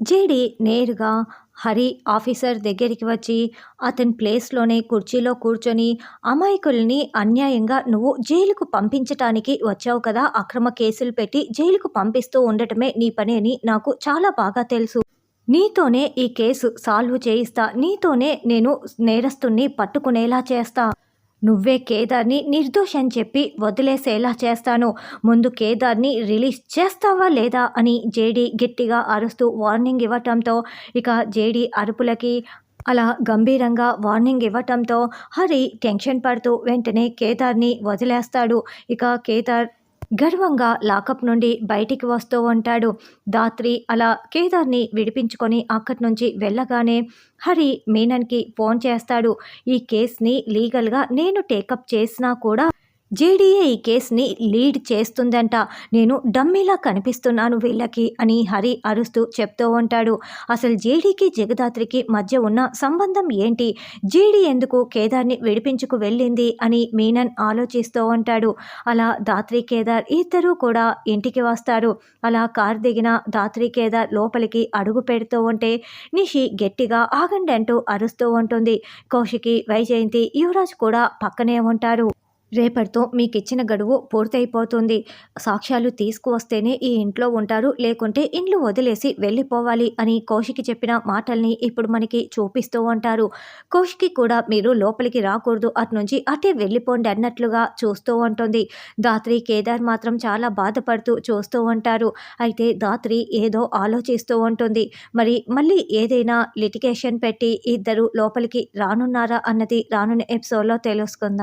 JD నేరుగా Hari officer దగ్గరికి వచ్చి అతని ప్లేస్లోనే కుర్చీలో కూర్చొని అమాయకుల్ని అన్యాయంగా నువ్వు జైలుకు పంపించటానికి వచ్చావు కదా అక్రమ కేసులు పెట్టి జైలుకు పంపిస్తూ ఉండటమే నీ పని అని నాకు చాలా బాగా తెలుసు. నీతోనే ఈ కేసు సాల్వ్ చేయిస్తా నీతోనే నేను నేరస్తుణ్ణి పట్టుకునేలా చేస్తా. నువ్వే కేదార్ని నిర్దోషం అని చెప్పి వదిలేసేలా చేస్తాను. ముందు కేదార్ని రిలీజ్ చేస్తావా లేదా అని జేడి గట్టిగా అరుస్తూ వార్నింగ్ ఇవ్వటంతో ఇక జేడి అరుపులకి అలా గంభీరంగా వార్నింగ్ ఇవ్వటంతో హరి టెన్షన్ పడుతూ వెంటనే కేదార్ని వదిలేస్తాడు. ఇక కేదార్ గర్వంగా లాకప్ నుండి బయటికి వస్తూ ఉంటాడు. దాత్రి అలా కేదార్ని విడిపించుకొని అక్కడి నుంచి వెళ్ళగానే హరి మీనన్కి ఫోన్ చేస్తాడు. ఈ కేస్ని లీగల్గా నేను టేకప్ చేసినా కూడా జేడీఏ ఈ కేసుని లీడ్ చేస్తుందంట. నేను డమ్మీలా కనిపిస్తున్నాను వీళ్ళకి అని హరి అరుస్తూ చెప్తూ ఉంటాడు. అసలు జేడీకి జగదాత్రికి మధ్య ఉన్న సంబంధం ఏంటి? జేడీ ఎందుకు కేదార్ని విడిపించుకు వెళ్ళింది అని మీనన్ ఆలోచిస్తూ ఉంటాడు. అలా దాత్రి కేదార్ ఇద్దరూ కూడా ఇంటికి వస్తారు. అలా కార్ దిగిన దాత్రి కేదార్ లోపలికి అడుగు పెడుతూ ఉంటే నిషి గట్టిగా ఆగండి అంటూ అరుస్తూ ఉంటుంది. కౌశికి వైజయంతి యువరాజ్ కూడా పక్కనే ఉంటారు. రేపటితో మీకు ఇచ్చిన గడువు పూర్తయిపోతుంది. సాక్ష్యాలు తీసుకువస్తేనే ఈ ఇంట్లో ఉంటారు. లేకుంటే ఇండ్లు వదిలేసి వెళ్ళిపోవాలి అని కౌశికి చెప్పిన మాటల్ని ఇప్పుడు మనకి చూపిస్తూ ఉంటారు. కౌశికి కూడా మీరు లోపలికి రాకూడదు. అటు నుంచి అటే వెళ్ళిపోండి అన్నట్లుగా చూస్తూ ఉంటుంది. దాత్రి కేదార్ మాత్రం చాలా బాధపడుతూ చూస్తూ ఉంటారు. అయితే దాత్రి ఏదో ఆలోచిస్తూ ఉంటుంది. మరి మళ్ళీ ఏదైనా లిటికేషన్ పెట్టి ఇద్దరు లోపలికి రానున్నారా అన్నది రానున్న ఎపిసోడ్లో తెలుసుకుందాం.